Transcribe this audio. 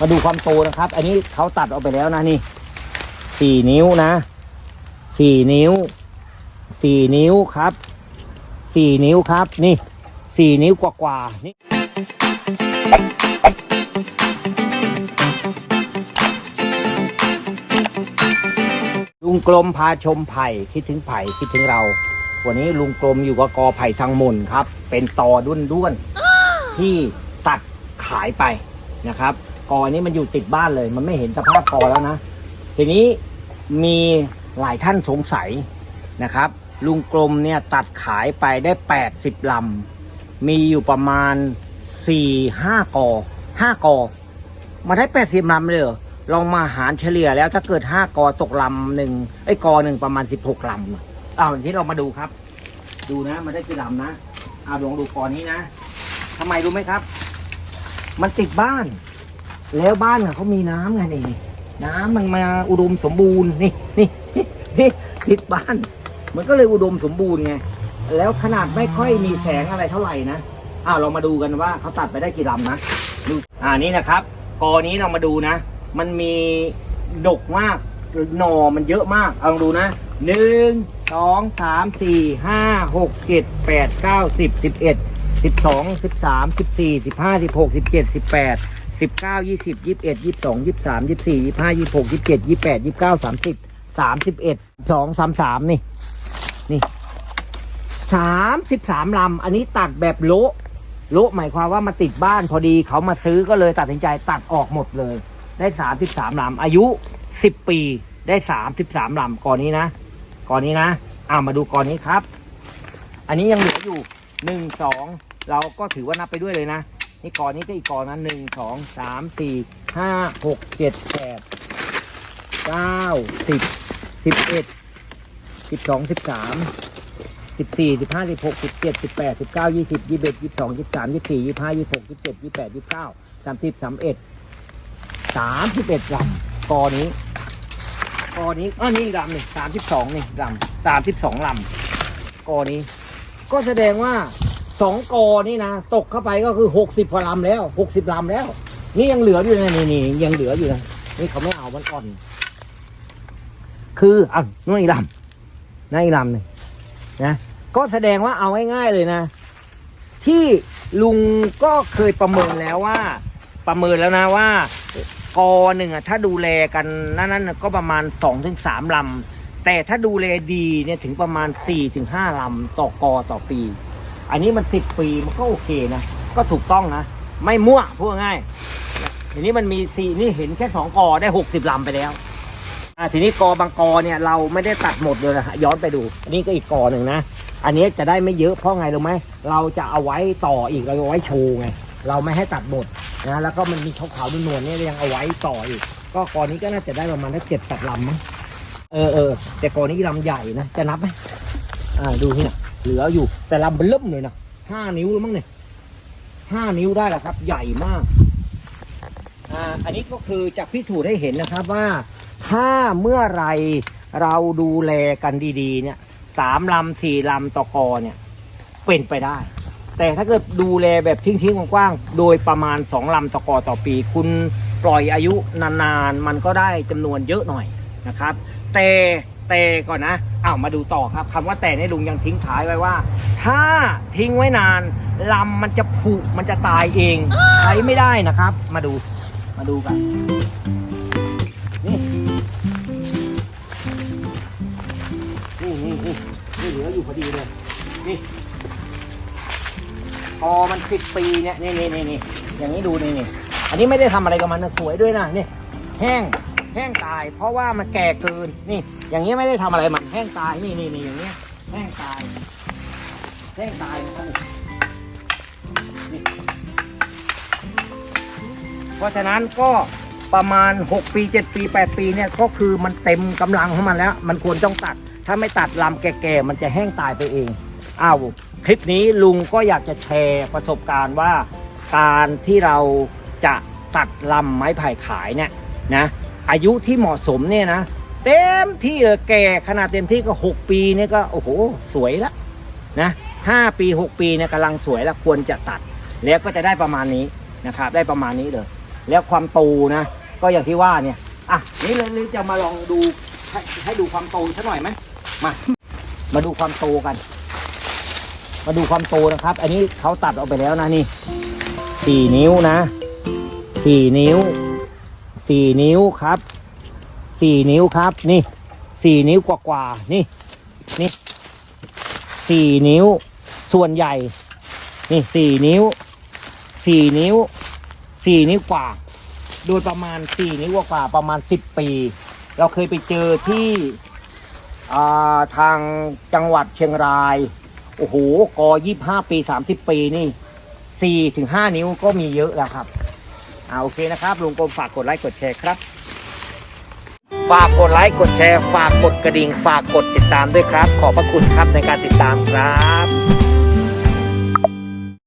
มาดูความโตนะครับ อันนี้เขาตัดออกไปแล้วนะนี่สี่นิ้วนะสี่นิ้วสี่นิ้วครับสี่นิ้วครับนี่สี่นิ้วกว่าๆนี่ลุงกลมพาชมไผ่คิดถึงไผ่คิดถึงเรา วันนี้ลุงกลมอยู่กับกอไผ่สังมนครับ เป็นตอด้วนด้วนๆที่ตัดขายไปนะครับ กอนี้มันอยู่ติดบ้านเลย มันไม่เห็นสภาพกอแล้วนะ ทีนี้มีหลายท่านสงสัยนะครับ ลุงกลมเนี่ยตัดขายไปได้ 80ลำมีอยู่ประมาณ 4 5กอ5กอมาได้80ลำเลยเหรอลองมาหารเฉลี่ยแล้วถ้าเกิด 5กอตกลำหนึ่งไอ้กอหนึ่งประมาณ 16ลำอ้าวทีนี้เรามาดูครับ ดูนะมาได้กี่ลำนะเอาลองดูกอนี้นะทำไมรู้ไหมครับ มันติดบ้าน แล้วบ้านเขามีน้ำไงนี่น้ำมันมาอุดมสมบูรณ์นี่นี่นี่นี่ติดบ้าน มันก็เลยอุดมสมบูรณ์ไงแล้วขนาดไม่ค่อยมีแสงอะไรเท่าไหร่นะอ้าวเรามาดูกันว่าเขาตัดไปได้กี่ลำนะดูอ่านี่นะครับ กอนี้เรามาดูนะ มันมีดกมากหน่อมันเยอะมาก เอาลองดูนะหนึ่งสองสามสี่ห้าหกเจ็ดแปดเก้าสิบสิบเอ็ดสิบสองสิบสามสิบสี่สิบห้าสิบหกสิบเจ็ดสิบแปด สิบเก้ายี่สิบยี่สิบเอ็ดยี่สิบสองยี่สิบสามยี่สิบสี่ยี่สิบห้ายี่สิบหกยี่สิบเจ็ดยี่สิบแปดยี่สิบเก้าสามสิบสามสิบเอ็ดสองสามสามนี่ นี่สามสิบสามลำ อันนี้ตัดแบบโละโละหมายความว่ามาติดบ้านพอดีเขามาซื้อก็เลยตัดสินใจตัดออกหมดเลย ได้สามสิบสามลำ อายุสิบปีได้สามสิบสามลำก่อนนี้นะก่อนนี้นะอ่ามาดูก่อนนี้ครับ อันนี้ยังเหลืออยู่หนึ่งสองเราก็ถือว่านับไปด้วยเลยนะ นี่กอนนี้ก็อีกกอนนะหนึ่งสองสามสี่ห้าหกเจ็ดแปดเก้าสิบสิบเอ็ดสิบสองสิบสามสิบสี่สิบห้าสิบหกสิบเจ็ดสิบแปดสิบเก้ายี่สิบยี่สิบเอ็ดยี่สิบสองยี่สิบสามยี่สิบสี่ยี่สิบห้ายี่สิบหกยี่สิบเจ็ดยี่สิบแปดยี่สิบเก้าสามสิบสามเอ็ดสามสิบเอ็ดลำกอนี้กอนี้อ้อนี่ลำนึ่สามสิบสองนี่ลำสามสิบสองลำกอนี้ ก็แสดงว่า สองกอนี่นะตกเข้าไปก็คือหกสิบกว่าลำแล้วหกสิบลำแล้ว นี่ยังเหลืออยู่นะนี่นี่ยังเหลืออยู่นะนี่เขาไม่เอามันอ่อน คืออะนู่นอีลำนั่นอีลำหนึ่งนะก็แสดงว่าเอาง่ายๆเลยนะ ที่ลุงก็เคยประเมินแล้วว่า ประเมินแล้วนะว่ากอหนึ่งอะถ้าดูแลกันนั่นนั่นก็ประมาณสองถึงสามลำแต่ถ้าดูแลดีเนี่ยถึงประมาณ4ี่ถึงห้าลำต่อกอต่อปี อันนี้มันสิบปีมันก็โอเคนะ ก็ถูกต้องนะ ไม่มั่วพูดง่ายทีนี้มันมีสี่นี่เห็นแค่สองกอได้หกสิบลำไปแล้วอ่าทีนี้กอบางกอเนี่ยเราไม่ได้ตัดหมดเลยนะย้อนไปดู อันนี้ก็อีกกอหนึ่งนะ อันนี้จะได้ไม่เยอะเพราะไงรู้ไหมเราจะเอาไว้ต่ออีกเราเอาไว้โชว์ไง เราไม่ให้ตัดหมดนะแล้วก็มันมีขาวๆนวลๆเนี่ยยังเอาไว้ต่ออีก ก็กอนี้ก็น่าจะได้ประมาณได้เจ็ดแปดลำมั้งเออเออแต่กอนนี้ลำใหญ่นะจะนับไหมอ่าดูเนี่ย เหลืออยู่แต่ลำเบิ่มเลยนะห้านิ้วแล้วมั้งเนี่ยห้านิ้วได้แล้วครับ ใหญ่มากอ่าอันนี้ก็คือจะพิสูจน์ให้เห็นนะครับว่า ถ้าเมื่อไรเราดูแลกันดีๆ เนี่ยสามลำสี่ลำต่อกอเนี่ย เป็นไปได้ แต่ถ้าเกิดดูแลแบบทิ้งๆกว้างๆโดยประมาณสองลำต่อกอต่อปี คุณปล่อยอายุนานๆ มันก็ได้จำนวนเยอะหน่อยนะครับ แต่ แต่ก่อนนะอ้าวมาดูต่อครับคำว่าแต่ในลุงยังทิ้งท้ายไว้ว่า ถ้าทิ้งไว้นานลำมันจะผุมันจะตายเองใช้ไม่ได้นะครับ มาดูมาดูกันนี่นี่นี่นี่นี่เหลืออยู่พอดีเลยนี่พอมันสิบปีเนี่ยนี่นี่นี่นี่อย่างนี้ดูนี่นี่อันนี้ไม่ได้ทำอะไรกับมันนะสวยด้วยนะนี่แห้ง แห้งตาย เพราะว่ามันแก่เกินนี่ อย่างนี้ไม่ได้ทำอะไรมันแห้งตายนี่นี่นี่อย่างเงี้ยแห้งตายแห้งตายนะครับเพราะฉะนั้นก็ประมาณ 6 ปี 7 ปี 8 ปีเนี่ยก็คือมันเต็มกำลังของมันแล้ว มันควรต้องตัด ถ้าไม่ตัดลำแก่ๆมันจะแห้งตายไปเองอ้าวคลิปนี้ลุงก็อยากจะแชร์ประสบการณ์ว่า การที่เราจะตัดลำไม้ไผ่ขายเนี่ยนะ อายุที่เหมาะสมเนี่ยนะ เต็มที่เลยแก่ขนาดเต็มที่ก็ 6 ปีเนี่ยก็โอ้โหสวยละนะห้าปี 6 ปีเนี่ยกำลังสวยแล้วควรจะตัด แล้วก็จะได้ประมาณนี้นะครับ ได้ประมาณนี้เลย แล้วความโตนะ ก็อย่างที่ว่าเนี่ยอะนี่เลยเลยจะมาลองดูให้ให้ดูความโตสักหน่อยไหมมา มาดูความโตกัน มาดูความโตนะครับ อันนี้เขาตัดออกไปแล้วนะนี่สี่นิ้วนะสี่นิ้ว สี่นิ้วครับสี่นิ้วครับนี่สี่นิ้วกว่าๆนี่นี่สี่นิ้วส่วนใหญ่ นี่สี่นิ้วสี่นิ้วสี่นิ้วกว่า โดยประมาณสี่นิ้วกว่าประมาณสิบปี เราเคยไปเจอที่อ่าทางจังหวัดเชียงราย โอ้โหกอยี่ห้าปีสามสิบปีนี่สี่ถึงห้านิ้วก็มีเยอะแล้วครับ อ่าโอเคนะครับลุงกรมฝากกดไลค์กดแชร์ครับ ฝากกดไลค์กดแชร์ฝากกดกระดิ่ง ฝากกดติดตามด้วยครับ ขอบพระคุณครับในการติดตามครับ